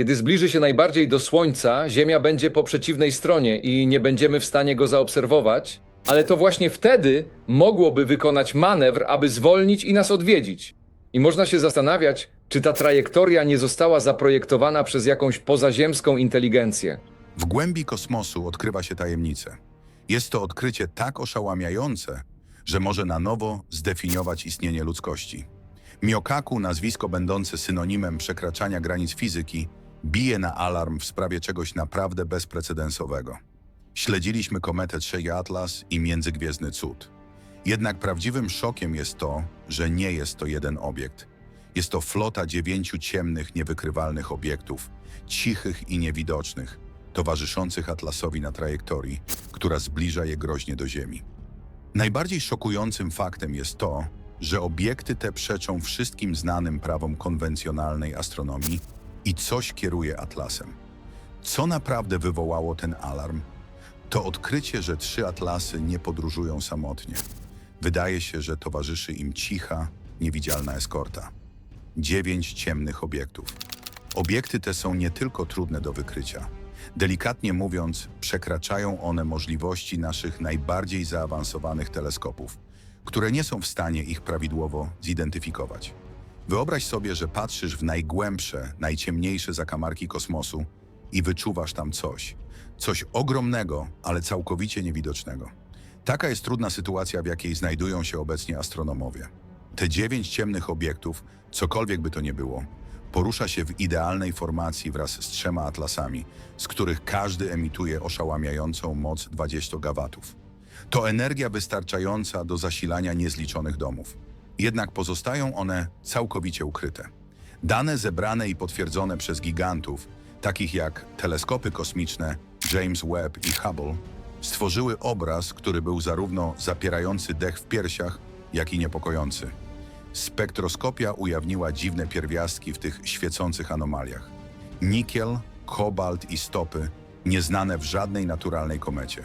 Kiedy zbliży się najbardziej do Słońca, Ziemia będzie po przeciwnej stronie i nie będziemy w stanie go zaobserwować, ale to właśnie wtedy mogłoby wykonać manewr, aby zwolnić i nas odwiedzić. I można się zastanawiać, czy ta trajektoria nie została zaprojektowana przez jakąś pozaziemską inteligencję. W głębi kosmosu odkrywa się tajemnicę. Jest to odkrycie tak oszałamiające, że może na nowo zdefiniować istnienie ludzkości. Miokaku, nazwisko będące synonimem przekraczania granic fizyki, bije na alarm w sprawie czegoś naprawdę bezprecedensowego. Śledziliśmy kometę Trzej Atlas i międzygwiezdny cud. Jednak prawdziwym szokiem jest to, że nie jest to jeden obiekt. Jest to flota dziewięciu ciemnych, niewykrywalnych obiektów, cichych i niewidocznych, towarzyszących Atlasowi na trajektorii, która zbliża je groźnie do Ziemi. Najbardziej szokującym faktem jest to, że obiekty te przeczą wszystkim znanym prawom konwencjonalnej astronomii i coś kieruje Atlasem. Co naprawdę wywołało ten alarm? To odkrycie, że trzy Atlasy nie podróżują samotnie. Wydaje się, że towarzyszy im cicha, niewidzialna eskorta. Dziewięć ciemnych obiektów. Obiekty te są nie tylko trudne do wykrycia. Delikatnie mówiąc, przekraczają one możliwości naszych najbardziej zaawansowanych teleskopów, które nie są w stanie ich prawidłowo zidentyfikować. Wyobraź sobie, że patrzysz w najgłębsze, najciemniejsze zakamarki kosmosu i wyczuwasz tam coś. Coś ogromnego, ale całkowicie niewidocznego. Taka jest trudna sytuacja, w jakiej znajdują się obecnie astronomowie. Te dziewięć ciemnych obiektów, cokolwiek by to nie było, porusza się w idealnej formacji wraz z trzema atlasami, z których każdy emituje oszałamiającą moc 20 gawatów. To energia wystarczająca do zasilania niezliczonych domów. Jednak pozostają one całkowicie ukryte. Dane zebrane i potwierdzone przez gigantów, takich jak teleskopy kosmiczne James Webb i Hubble, stworzyły obraz, który był zarówno zapierający dech w piersiach, jak i niepokojący. Spektroskopia ujawniła dziwne pierwiastki w tych świecących anomaliach. Nikiel, kobalt i stopy, nieznane w żadnej naturalnej komecie.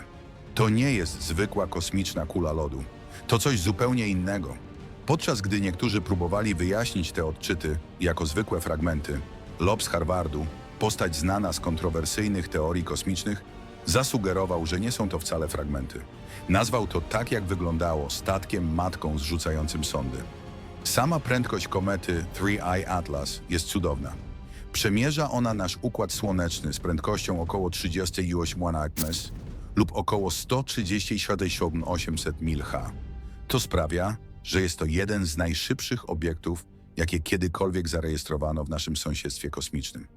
To nie jest zwykła kosmiczna kula lodu. To coś zupełnie innego. Podczas gdy niektórzy próbowali wyjaśnić te odczyty jako zwykłe fragmenty, Loeb z Harvardu, postać znana z kontrowersyjnych teorii kosmicznych, zasugerował, że nie są to wcale fragmenty. Nazwał to tak, jak wyglądało statkiem matką zrzucającym sondy. Sama prędkość komety 3i Atlas jest cudowna. Przemierza ona nasz układ słoneczny z prędkością około 38 ms lub około 137 mil h. To sprawia, że jest to jeden z najszybszych obiektów, jakie kiedykolwiek zarejestrowano w naszym sąsiedztwie kosmicznym.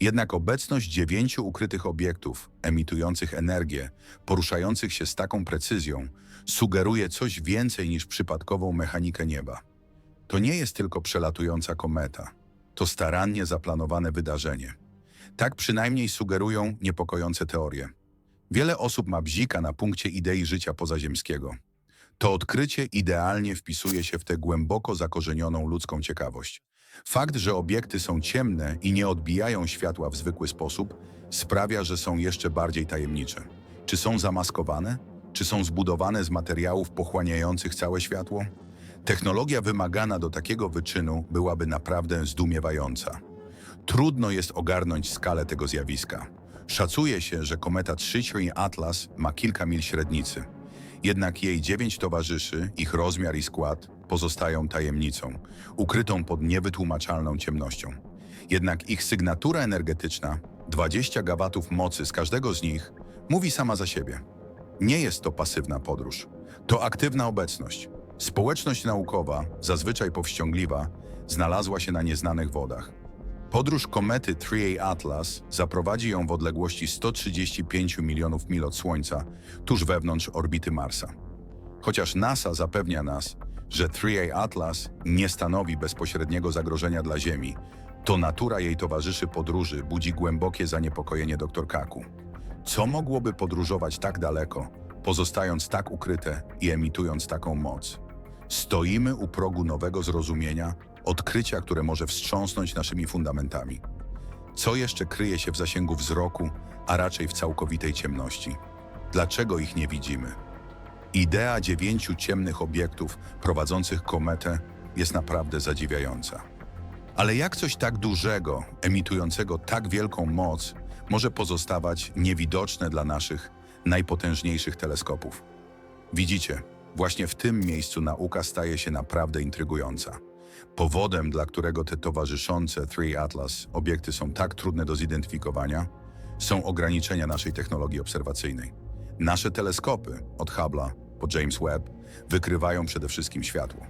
Jednak obecność dziewięciu ukrytych obiektów, emitujących energię, poruszających się z taką precyzją, sugeruje coś więcej niż przypadkową mechanikę nieba. To nie jest tylko przelatująca kometa, to starannie zaplanowane wydarzenie. Tak przynajmniej sugerują niepokojące teorie. Wiele osób ma bzika na punkcie idei życia pozaziemskiego. To odkrycie idealnie wpisuje się w tę głęboko zakorzenioną ludzką ciekawość. Fakt, że obiekty są ciemne i nie odbijają światła w zwykły sposób, sprawia, że są jeszcze bardziej tajemnicze. Czy są zamaskowane? Czy są zbudowane z materiałów pochłaniających całe światło? Technologia wymagana do takiego wyczynu byłaby naprawdę zdumiewająca. Trudno jest ogarnąć skalę tego zjawiska. Szacuje się, że kometa 3 Atlas ma kilka mil średnicy. Jednak jej dziewięć towarzyszy, ich rozmiar i skład pozostają tajemnicą, ukrytą pod niewytłumaczalną ciemnością. Jednak ich sygnatura energetyczna, 20 gawatów mocy z każdego z nich, mówi sama za siebie. Nie jest to pasywna podróż, to aktywna obecność. Społeczność naukowa, zazwyczaj powściągliwa, znalazła się na nieznanych wodach. Podróż komety 3A Atlas zaprowadzi ją w odległości 135 milionów mil od Słońca, tuż wewnątrz orbity Marsa. Chociaż NASA zapewnia nas, że 3A Atlas nie stanowi bezpośredniego zagrożenia dla Ziemi, to natura jej towarzyszy podróży budzi głębokie zaniepokojenie dr Kaku. Co mogłoby podróżować tak daleko, pozostając tak ukryte i emitując taką moc? Stoimy u progu nowego zrozumienia, odkrycia, które może wstrząsnąć naszymi fundamentami. Co jeszcze kryje się w zasięgu wzroku, a raczej w całkowitej ciemności? Dlaczego ich nie widzimy? Idea dziewięciu ciemnych obiektów prowadzących kometę jest naprawdę zadziwiająca. Ale jak coś tak dużego, emitującego tak wielką moc, może pozostawać niewidoczne dla naszych najpotężniejszych teleskopów? Widzicie, właśnie w tym miejscu nauka staje się naprawdę intrygująca. Powodem, dla którego te towarzyszące Three Atlas obiekty są tak trudne do zidentyfikowania, są ograniczenia naszej technologii obserwacyjnej. Nasze teleskopy, od Hubble'a po James Webb, wykrywają przede wszystkim światło.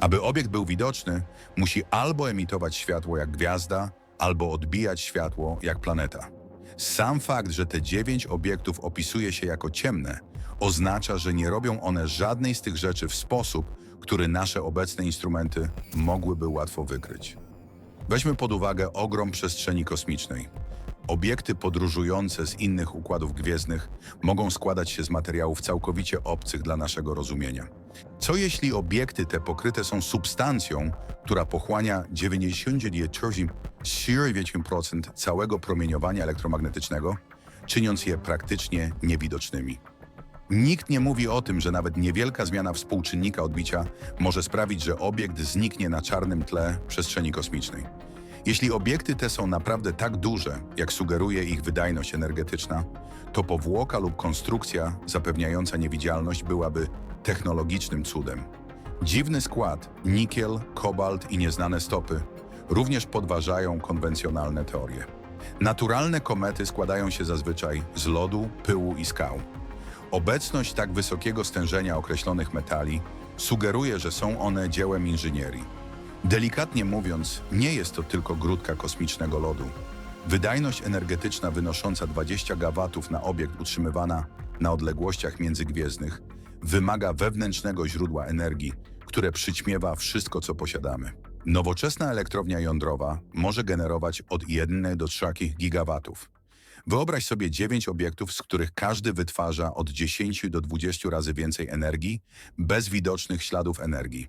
Aby obiekt był widoczny, musi albo emitować światło jak gwiazda, albo odbijać światło jak planeta. Sam fakt, że te dziewięć obiektów opisuje się jako ciemne, oznacza, że nie robią one żadnej z tych rzeczy w sposób, który nasze obecne instrumenty mogłyby łatwo wykryć. Weźmy pod uwagę ogrom przestrzeni kosmicznej. Obiekty podróżujące z innych układów gwiezdnych mogą składać się z materiałów całkowicie obcych dla naszego rozumienia. Co jeśli obiekty te pokryte są substancją, która pochłania 99% całego promieniowania elektromagnetycznego, czyniąc je praktycznie niewidocznymi? Nikt nie mówi o tym, że nawet niewielka zmiana współczynnika odbicia może sprawić, że obiekt zniknie na czarnym tle przestrzeni kosmicznej. Jeśli obiekty te są naprawdę tak duże, jak sugeruje ich wydajność energetyczna, to powłoka lub konstrukcja zapewniająca niewidzialność byłaby technologicznym cudem. Dziwny skład, nikiel, kobalt i nieznane stopy również podważają konwencjonalne teorie. Naturalne komety składają się zazwyczaj z lodu, pyłu i skał. Obecność tak wysokiego stężenia określonych metali sugeruje, że są one dziełem inżynierii. Delikatnie mówiąc, nie jest to tylko grudka kosmicznego lodu. Wydajność energetyczna wynosząca 20 gawatów na obiekt utrzymywana na odległościach międzygwiezdnych wymaga wewnętrznego źródła energii, które przyćmiewa wszystko, co posiadamy. Nowoczesna elektrownia jądrowa może generować od 1 do 3 gigawatów. Wyobraź sobie 9 obiektów, z których każdy wytwarza od 10 do 20 razy więcej energii, bez widocznych śladów energii.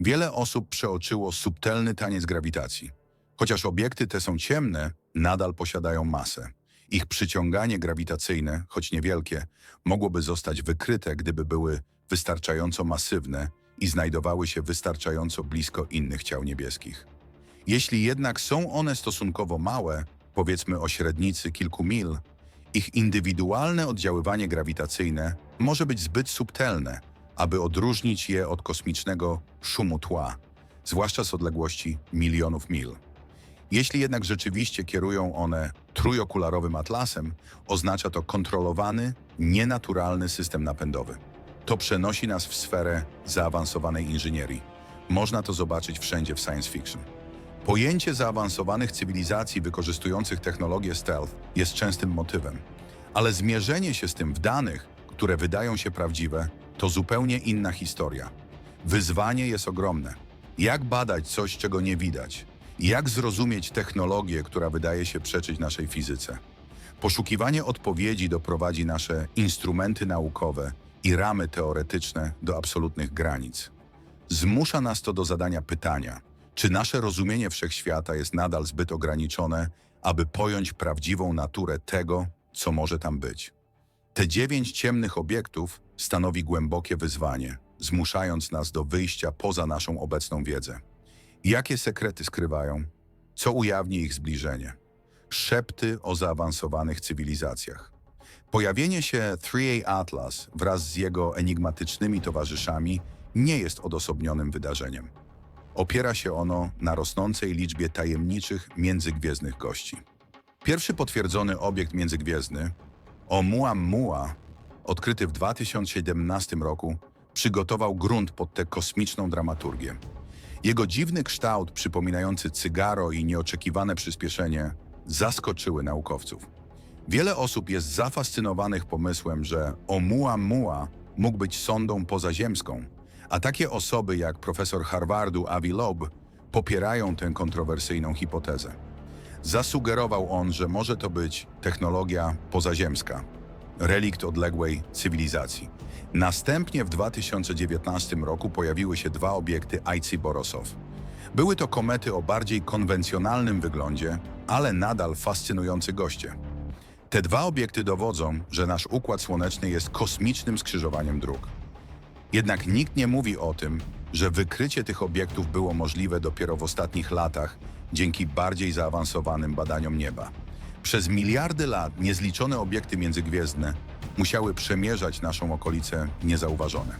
Wiele osób przeoczyło subtelny taniec grawitacji. Chociaż obiekty te są ciemne, nadal posiadają masę. Ich przyciąganie grawitacyjne, choć niewielkie, mogłoby zostać wykryte, gdyby były wystarczająco masywne i znajdowały się wystarczająco blisko innych ciał niebieskich. Jeśli jednak są one stosunkowo małe, powiedzmy o średnicy kilku mil, ich indywidualne oddziaływanie grawitacyjne może być zbyt subtelne, aby odróżnić je od kosmicznego szumu tła, zwłaszcza z odległości milionów mil. Jeśli jednak rzeczywiście kierują one trójokularowym atlasem, oznacza to kontrolowany, nienaturalny system napędowy. To przenosi nas w sferę zaawansowanej inżynierii. Można to zobaczyć wszędzie w science fiction. Pojęcie zaawansowanych cywilizacji wykorzystujących technologię stealth jest częstym motywem, ale zmierzenie się z tym w danych, które wydają się prawdziwe, to zupełnie inna historia. Wyzwanie jest ogromne. Jak badać coś, czego nie widać? Jak zrozumieć technologię, która wydaje się przeczyć naszej fizyce? Poszukiwanie odpowiedzi doprowadzi nasze instrumenty naukowe i ramy teoretyczne do absolutnych granic. Zmusza nas to do zadania pytania, czy nasze rozumienie wszechświata jest nadal zbyt ograniczone, aby pojąć prawdziwą naturę tego, co może tam być. Te dziewięć ciemnych obiektów stanowi głębokie wyzwanie, zmuszając nas do wyjścia poza naszą obecną wiedzę. Jakie sekrety skrywają? Co ujawni ich zbliżenie? Szepty o zaawansowanych cywilizacjach. Pojawienie się 3A Atlas wraz z jego enigmatycznymi towarzyszami nie jest odosobnionym wydarzeniem. Opiera się ono na rosnącej liczbie tajemniczych międzygwiezdnych gości. Pierwszy potwierdzony obiekt międzygwiezdny, Oumuamua, odkryty w 2017 roku, przygotował grunt pod tę kosmiczną dramaturgię. Jego dziwny kształt, przypominający cygaro i nieoczekiwane przyspieszenie, zaskoczyły naukowców. Wiele osób jest zafascynowanych pomysłem, że Oumuamua mógł być sondą pozaziemską, a takie osoby jak profesor Harvardu Avi Loeb popierają tę kontrowersyjną hipotezę. Zasugerował on, że może to być technologia pozaziemska, relikt odległej cywilizacji. Następnie w 2019 roku pojawiły się dwa obiekty Aici-Borosow. Były to komety o bardziej konwencjonalnym wyglądzie, ale nadal fascynujący goście. Te dwa obiekty dowodzą, że nasz Układ Słoneczny jest kosmicznym skrzyżowaniem dróg. Jednak nikt nie mówi o tym, że wykrycie tych obiektów było możliwe dopiero w ostatnich latach dzięki bardziej zaawansowanym badaniom nieba. Przez miliardy lat niezliczone obiekty międzygwiezdne musiały przemierzać naszą okolicę niezauważone.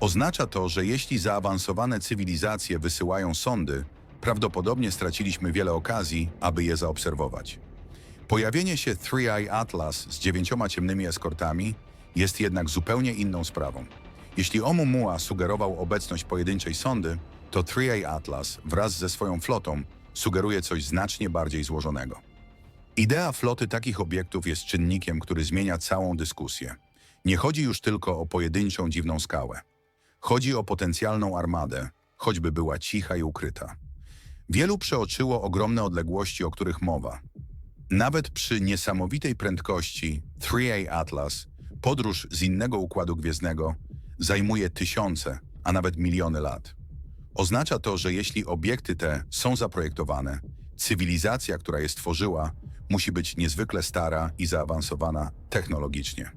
Oznacza to, że jeśli zaawansowane cywilizacje wysyłają sondy, prawdopodobnie straciliśmy wiele okazji, aby je zaobserwować. Pojawienie się Three Eye Atlas z dziewięcioma ciemnymi eskortami jest jednak zupełnie inną sprawą. Jeśli Oumuamua sugerował obecność pojedynczej sondy, to Three Eye Atlas wraz ze swoją flotą sugeruje coś znacznie bardziej złożonego. Idea floty takich obiektów jest czynnikiem, który zmienia całą dyskusję. Nie chodzi już tylko o pojedynczą dziwną skałę. Chodzi o potencjalną armadę, choćby była cicha i ukryta. Wielu przeoczyło ogromne odległości, o których mowa. Nawet przy niesamowitej prędkości 3A Atlas, podróż z innego układu gwiezdnego zajmuje tysiące, a nawet miliony lat. Oznacza to, że jeśli obiekty te są zaprojektowane, cywilizacja, która je stworzyła, musi być niezwykle stara i zaawansowana technologicznie.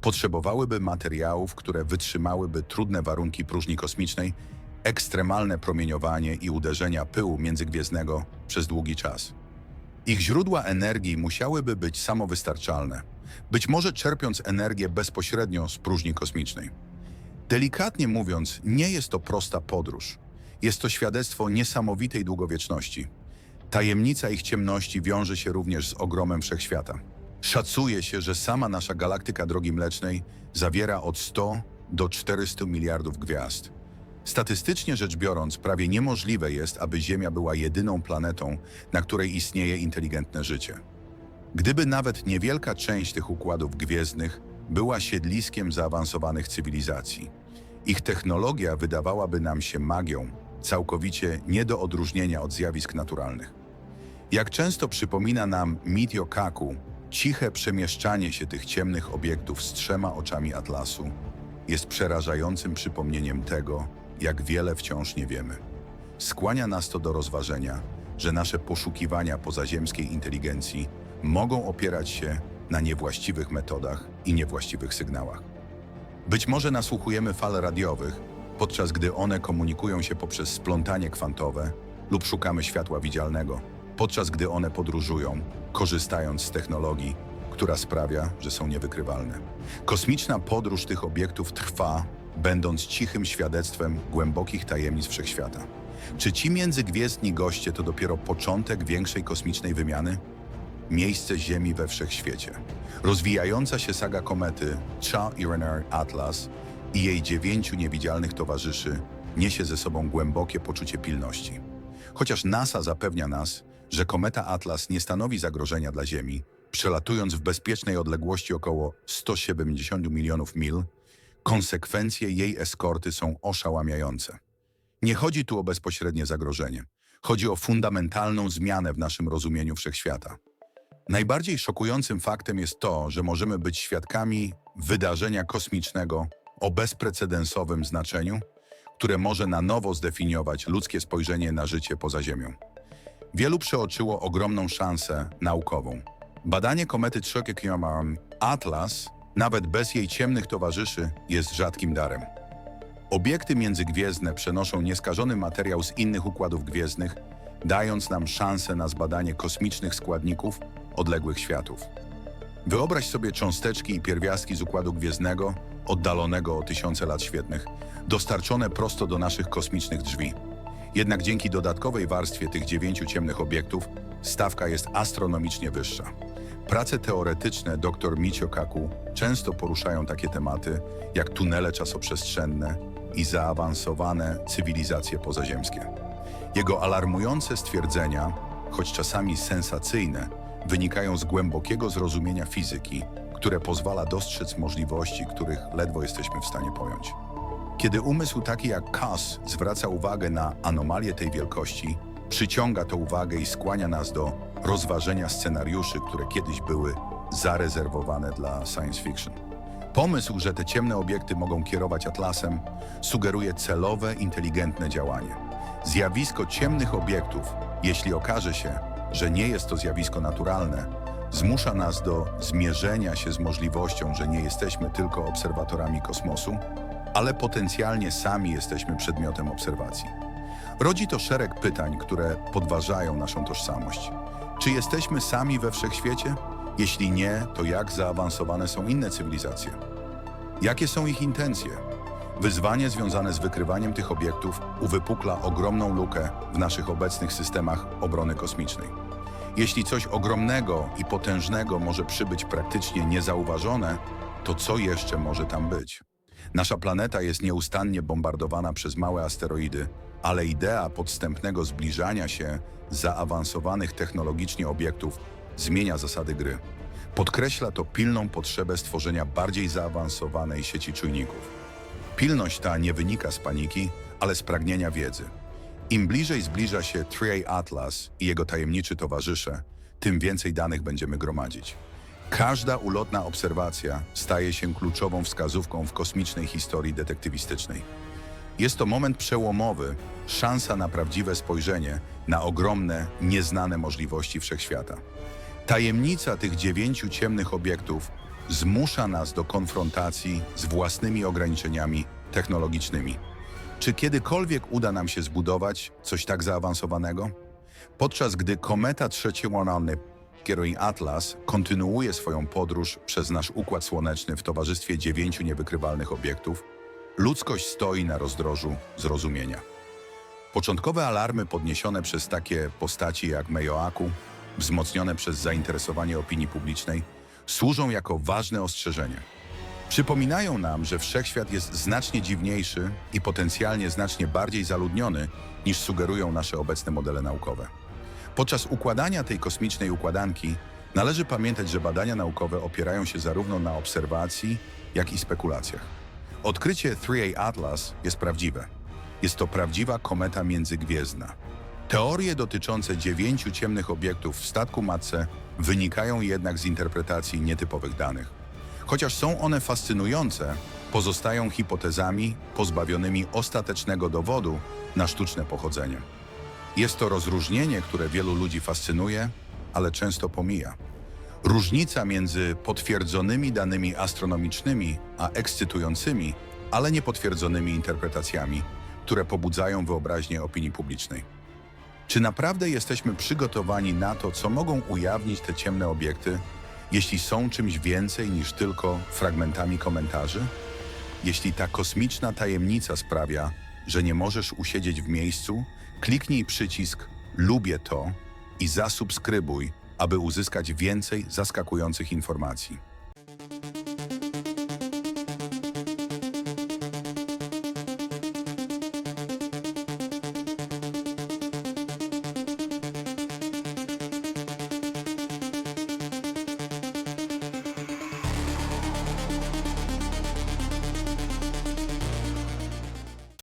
Potrzebowałyby materiałów, które wytrzymałyby trudne warunki próżni kosmicznej, ekstremalne promieniowanie i uderzenia pyłu międzygwiezdnego przez długi czas. Ich źródła energii musiałyby być samowystarczalne, być może czerpiąc energię bezpośrednio z próżni kosmicznej. Delikatnie mówiąc, nie jest to prosta podróż. Jest to świadectwo niesamowitej długowieczności. Tajemnica ich ciemności wiąże się również z ogromem wszechświata. Szacuje się, że sama nasza galaktyka Drogi Mlecznej zawiera od 100 do 400 miliardów gwiazd. Statystycznie rzecz biorąc, prawie niemożliwe jest, aby Ziemia była jedyną planetą, na której istnieje inteligentne życie. Gdyby nawet niewielka część tych układów gwiezdnych była siedliskiem zaawansowanych cywilizacji, ich technologia wydawałaby nam się magią, całkowicie nie do odróżnienia od zjawisk naturalnych. Jak często przypomina nam mit Yokaku, ciche przemieszczanie się tych ciemnych obiektów z trzema oczami Atlasu jest przerażającym przypomnieniem tego, jak wiele wciąż nie wiemy. Skłania nas to do rozważenia, że nasze poszukiwania pozaziemskiej inteligencji mogą opierać się na niewłaściwych metodach i niewłaściwych sygnałach. Być może nasłuchujemy fal radiowych, podczas gdy one komunikują się poprzez splątanie kwantowe, lub szukamy światła widzialnego, podczas gdy one podróżują, korzystając z technologii, która sprawia, że są niewykrywalne. Kosmiczna podróż tych obiektów trwa, będąc cichym świadectwem głębokich tajemnic wszechświata. Czy ci międzygwiezdni goście to dopiero początek większej kosmicznej wymiany? Miejsce Ziemi we wszechświecie. Rozwijająca się saga komety Cha-Iranar Atlas i jej dziewięciu niewidzialnych towarzyszy niesie ze sobą głębokie poczucie pilności. Chociaż NASA zapewnia nas, że kometa Atlas nie stanowi zagrożenia dla Ziemi, przelatując w bezpiecznej odległości około 170 milionów mil, konsekwencje jej eskorty są oszałamiające. Nie chodzi tu o bezpośrednie zagrożenie. Chodzi o fundamentalną zmianę w naszym rozumieniu wszechświata. Najbardziej szokującym faktem jest to, że możemy być świadkami wydarzenia kosmicznego o bezprecedensowym znaczeniu, które może na nowo zdefiniować ludzkie spojrzenie na życie poza Ziemią. Wielu przeoczyło ogromną szansę naukową. Badanie komety Churyk-Yomarm Atlas, nawet bez jej ciemnych towarzyszy, jest rzadkim darem. Obiekty międzygwiezdne przenoszą nieskażony materiał z innych układów gwiezdnych, dając nam szansę na zbadanie kosmicznych składników odległych światów. Wyobraź sobie cząsteczki i pierwiastki z układu gwiezdnego, oddalonego o tysiące lat świetnych, dostarczone prosto do naszych kosmicznych drzwi. Jednak dzięki dodatkowej warstwie tych dziewięciu ciemnych obiektów, stawka jest astronomicznie wyższa. Prace teoretyczne dr Michio Kaku często poruszają takie tematy jak tunele czasoprzestrzenne i zaawansowane cywilizacje pozaziemskie. Jego alarmujące stwierdzenia, choć czasami sensacyjne, wynikają z głębokiego zrozumienia fizyki, które pozwala dostrzec możliwości, których ledwo jesteśmy w stanie pojąć. Kiedy umysł taki jak Cass zwraca uwagę na anomalie tej wielkości, przyciąga to uwagę i skłania nas do rozważenia scenariuszy, które kiedyś były zarezerwowane dla science fiction. Pomysł, że te ciemne obiekty mogą kierować atlasem, sugeruje celowe, inteligentne działanie. Zjawisko ciemnych obiektów, jeśli okaże się, że nie jest to zjawisko naturalne, zmusza nas do zmierzenia się z możliwością, że nie jesteśmy tylko obserwatorami kosmosu, ale potencjalnie sami jesteśmy przedmiotem obserwacji. Rodzi to szereg pytań, które podważają naszą tożsamość. Czy jesteśmy sami we wszechświecie? Jeśli nie, to jak zaawansowane są inne cywilizacje? Jakie są ich intencje? Wyzwanie związane z wykrywaniem tych obiektów uwypukla ogromną lukę w naszych obecnych systemach obrony kosmicznej. Jeśli coś ogromnego i potężnego może przybyć praktycznie niezauważone, to co jeszcze może tam być? Nasza planeta jest nieustannie bombardowana przez małe asteroidy, ale idea podstępnego zbliżania się zaawansowanych technologicznie obiektów zmienia zasady gry. Podkreśla to pilną potrzebę stworzenia bardziej zaawansowanej sieci czujników. Pilność ta nie wynika z paniki, ale z pragnienia wiedzy. Im bliżej zbliża się 3A Atlas i jego tajemniczy towarzysze, tym więcej danych będziemy gromadzić. Każda ulotna obserwacja staje się kluczową wskazówką w kosmicznej historii detektywistycznej. Jest to moment przełomowy, szansa na prawdziwe spojrzenie na ogromne, nieznane możliwości wszechświata. Tajemnica tych dziewięciu ciemnych obiektów zmusza nas do konfrontacji z własnymi ograniczeniami technologicznymi. Czy kiedykolwiek uda nam się zbudować coś tak zaawansowanego? Podczas gdy kometa trzeciołonalny kieruje Atlas kontynuuje swoją podróż przez nasz Układ Słoneczny w towarzystwie dziewięciu niewykrywalnych obiektów, ludzkość stoi na rozdrożu zrozumienia. Początkowe alarmy podniesione przez takie postaci jak Mejoaku, wzmocnione przez zainteresowanie opinii publicznej, służą jako ważne ostrzeżenie. Przypominają nam, że wszechświat jest znacznie dziwniejszy i potencjalnie znacznie bardziej zaludniony niż sugerują nasze obecne modele naukowe. Podczas układania tej kosmicznej układanki należy pamiętać, że badania naukowe opierają się zarówno na obserwacji, jak i spekulacjach. Odkrycie 3A Atlas jest prawdziwe. Jest to prawdziwa kometa międzygwiezdna. Teorie dotyczące dziewięciu ciemnych obiektów w statku matce wynikają jednak z interpretacji nietypowych danych. Chociaż są one fascynujące, pozostają hipotezami pozbawionymi ostatecznego dowodu na sztuczne pochodzenie. Jest to rozróżnienie, które wielu ludzi fascynuje, ale często pomija. Różnica między potwierdzonymi danymi astronomicznymi a ekscytującymi, ale niepotwierdzonymi interpretacjami, które pobudzają wyobraźnię opinii publicznej. Czy naprawdę jesteśmy przygotowani na to, co mogą ujawnić te ciemne obiekty, jeśli są czymś więcej niż tylko fragmentami komentarzy? Jeśli ta kosmiczna tajemnica sprawia, że nie możesz usiedzieć w miejscu, kliknij przycisk Lubię to i zasubskrybuj, aby uzyskać więcej zaskakujących informacji.